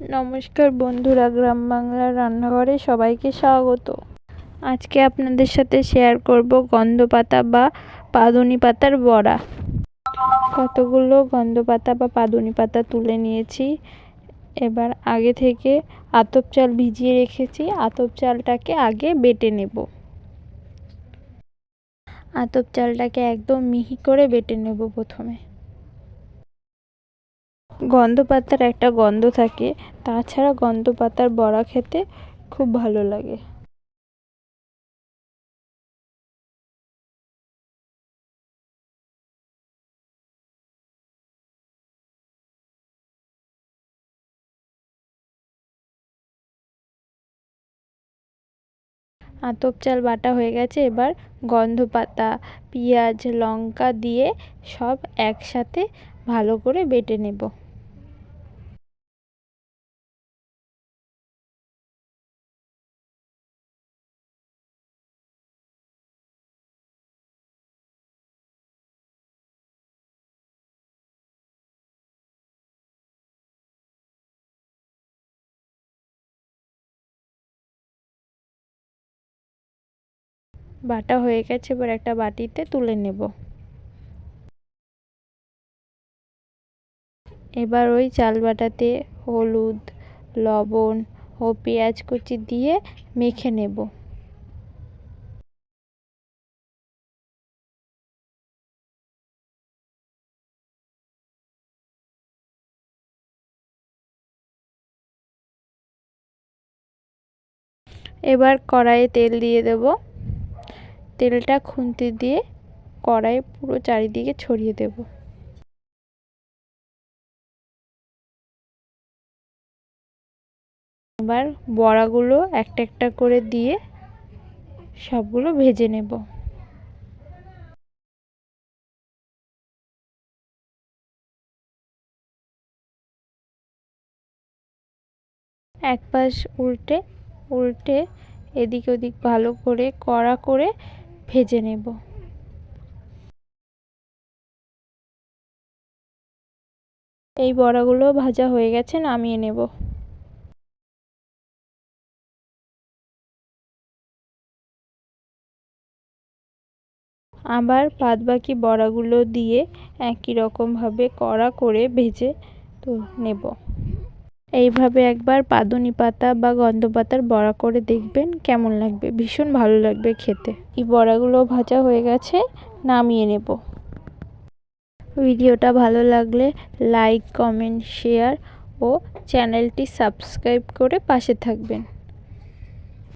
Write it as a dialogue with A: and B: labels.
A: নমস্কার বন্ধুরা, গ্রাম বাংলার রান্নাঘরে সবাইকে স্বাগত। আজকে আপনাদের সাথে শেয়ার করব গন্ধ পাতা বা পাদুনি পাতার বড়া। কতগুলো গন্ধ পাতা বা পাদুনি পাতা তুলে নিয়েছি। এবার আগে থেকে আতপ চাল ভিজিয়ে রেখেছি। আতপ চালটাকে আগে বেটে নেব। আতপ চালটাকে একদম মিহি করে বেটে নেব প্রথমে। গন্ধ পাতার একটা গন্ধ থাকে, তাছাড়া গন্ধ পাতার বড়া খেতে খুব ভালো লাগে। আতপ চাল বাটা হয়ে গেছে, এবার গন্ধ পাতা পেঁয়াজ, লঙ্কা দিয়ে সব একসাথে ভালো করে বেটে নেব। বাটা হয়ে গেছে, এবার একটা বাটিতে তুলে নেব। এবার ওই চাল বাটাতে হলুদ, লবণ ও পেঁয়াজ কুচি দিয়ে মেখে নেব। এবার কড়াইয়ে তেল দিয়ে দেবো। তেলটা খুন্তি দিয়ে কড়াই পুরো চারিদিকে ছড়িয়ে দেব। এবার বড়াগুলো একটা একটা করে দিয়ে সবগুলো ভেজে নেব। এক পাশ উল্টে উল্টে এদিক ওদিক ভালো করে কড়া করে ভেজে নেব। এই বড়াগুলো ভাজা হয়ে গেছে, নামিয়ে নেব। আবার বাদ বাকি বড়াগুলো দিয়ে একই রকমভাবে কড়া করে ভেজে তো নেব। এইভাবে একবার পাদুনি পাতা বা গন্ধ পাতার বড়া করে দেখবেন, কেমন লাগবে? ভীষণ ভালো লাগবে খেতে। এই বড়াগুলো ভাজা হয়ে গেছে, নামিয়ে নেব। ভিডিওটা ভালো লাগলে লাইক, কমেন্ট, শেয়ার ও চ্যানেলটি সাবস্ক্রাইব করে পাশে থাকবেন।